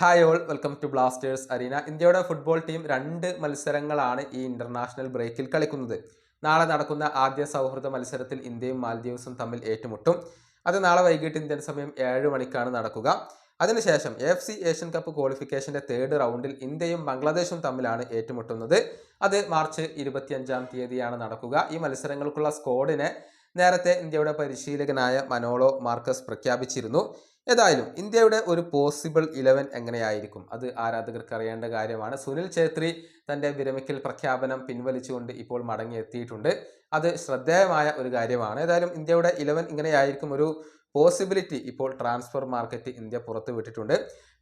Hi all welcome to Blasters arena ഇന്ത്യയുടെ football team രണ്ട് മത്സരങ്ങളാണ് ഈ ഇന്റർനാഷണൽ ബ്രേക്കിൽ കളിക്കുന്നത്. നാളെ നടക്കുന്ന ആദ്യ സൗഹൃദ മത്സരത്തിൽ ഇന്ത്യയും മാൽദ്വീപ്സും തമ്മിൽ ഏറ്റുമുട്ടും. അത് നാളെ വൈകിട്ട് ഇന്ത്യൻ സമയം ഏഴ് മണിക്കാണ് നടക്കുക. അതിനുശേഷം എഫ് സി ഏഷ്യൻ കപ്പ് ക്വാളിഫിക്കേഷന്റെ തേർഡ് റൗണ്ടിൽ ഇന്ത്യയും ബംഗ്ലാദേശും തമ്മിലാണ് ഏറ്റുമുട്ടുന്നത്. അത് മാർച്ച് ഇരുപത്തിയഞ്ചാം തീയതിയാണ് നടക്കുക. ഈ മത്സരങ്ങൾക്കുള്ള സ്ക്വാഡിനെ നേരത്തെ ഇന്ത്യയുടെ പരിശീലകനായ മനോളോ മാർക്കസ് പ്രഖ്യാപിച്ചിരുന്നു. ഏതായാലും ഇന്ത്യയുടെ ഒരു പോസിബിൾ ഇലവൻ എങ്ങനെയായിരിക്കും? അത് ആരാധകർക്ക് അറിയേണ്ട കാര്യമാണ്. സുനിൽ ഛേത്രി തന്റെ വിരമിക്കൽ പ്രഖ്യാപനം പിൻവലിച്ചുകൊണ്ട് ഇപ്പോൾ മടങ്ങിയെത്തിയിട്ടുണ്ട്. അത് ശ്രദ്ധേയമായ ഒരു കാര്യമാണ്. ഏതായാലും ഇന്ത്യയുടെ ഇലവൻ ഇങ്ങനെയായിരിക്കും ഒരു പോസിബിലിറ്റി ഇപ്പോൾ ട്രാൻസ്ഫർ മാർക്കറ്റ് ഇന്ത്യ പുറത്തു വിട്ടിട്ടുണ്ട്.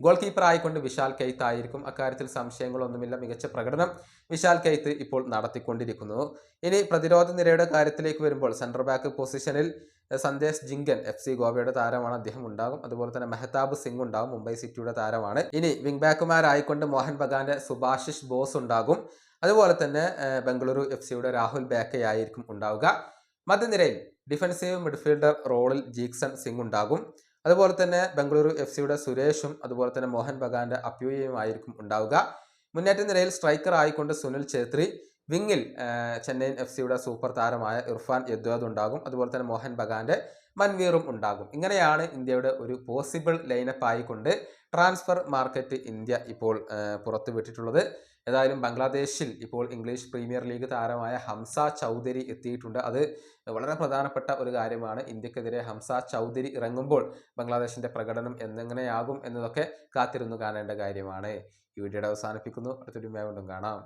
ഗോൾ കീപ്പർ ആയിക്കൊണ്ട് വിശാൽ കെയ്ത്ത് ആയിരിക്കും. അക്കാര്യത്തിൽ സംശയങ്ങളൊന്നുമില്ല. മികച്ച പ്രകടനം വിശാൽ കെയ്ത്ത് ഇപ്പോൾ നടത്തിക്കൊണ്ടിരിക്കുന്നു. ഇനി പ്രതിരോധ നിരയുടെ കാര്യത്തിലേക്ക് വരുമ്പോൾ സെൻട്രൽ ബാക്ക് പൊസിഷനിൽ സന്ദേശ് ജിങ്കൻ എഫ് സി ഗോവയുടെ താരമാണ്. അദ്ദേഹം ഉണ്ടാകും. അതുപോലെ തന്നെ മെഹ്താബ് സിംഗ് ഉണ്ടാകും. മുംബൈ സിറ്റിയുടെ താരമാണ്. ഇനി വിംഗ് ബാക്കുമാരായിക്കൊണ്ട് മോഹൻ ബഗാന്റെ സുഭാഷിഷ് ബോസ് ഉണ്ടാകും. അതുപോലെ തന്നെ ബംഗളൂരു എഫ് സിയുടെ രാഹുൽ ബേക്കയായിരിക്കും ഉണ്ടാവുക. മധ്യനിരയിൽ ഡിഫൻസീവ് മിഡ്ഫീൽഡർ റോളിൽ ജീക്സൺ സിംഗ് ഉണ്ടാകും. അതുപോലെ തന്നെ ബംഗളൂരു എഫ് സിയുടെ സുരേഷും അതുപോലെ തന്നെ മോഹൻ ബഗാന്റെ അപ്യൂയയും ആയിരിക്കും ഉണ്ടാവുക. മുന്നേറ്റ നിരയിൽ സ്ട്രൈക്കർ ആയിക്കൊണ്ട് സുനിൽ ഛേത്രി വിങ്ങിൽ ചെന്നൈയിൻ എഫ് സിയുടെ സൂപ്പർ താരമായ ഇർഫാൻ യദ്വാദ് ഉണ്ടാകും. അതുപോലെ തന്നെ മോഹൻ ബഗാന്റെ മൻവീറും ഉണ്ടാകും. ഇങ്ങനെയാണ് ഇന്ത്യയുടെ ഒരു പോസിബിൾ ലൈനപ്പ് ആയിക്കൊണ്ട് ട്രാൻസ്ഫർ മാർക്കറ്റ് ഇന്ത്യ ഇപ്പോൾ പുറത്തുവിട്ടിട്ടുള്ളത്. ഏതായാലും ബംഗ്ലാദേശിൽ ഇപ്പോൾ ഇംഗ്ലീഷ് പ്രീമിയർ ലീഗ് താരമായ ഹംസ ചൗധരി എത്തിയിട്ടുണ്ട്. അത് വളരെ പ്രധാനപ്പെട്ട ഒരു കാര്യമാണ്. ഇന്ത്യക്കെതിരെ ഹംസ ചൗധരി ഇറങ്ങുമ്പോൾ ബംഗ്ലാദേശിന്റെ പ്രകടനം എന്നെങ്ങനെയാകും എന്നതൊക്കെ കാത്തിരുന്നു കാണേണ്ട കാര്യമാണ്. ഈ വീഡിയോയുടെ അവസാനിപ്പിക്കുന്നു. അടുത്തൊരു കൊണ്ടും കാണാം.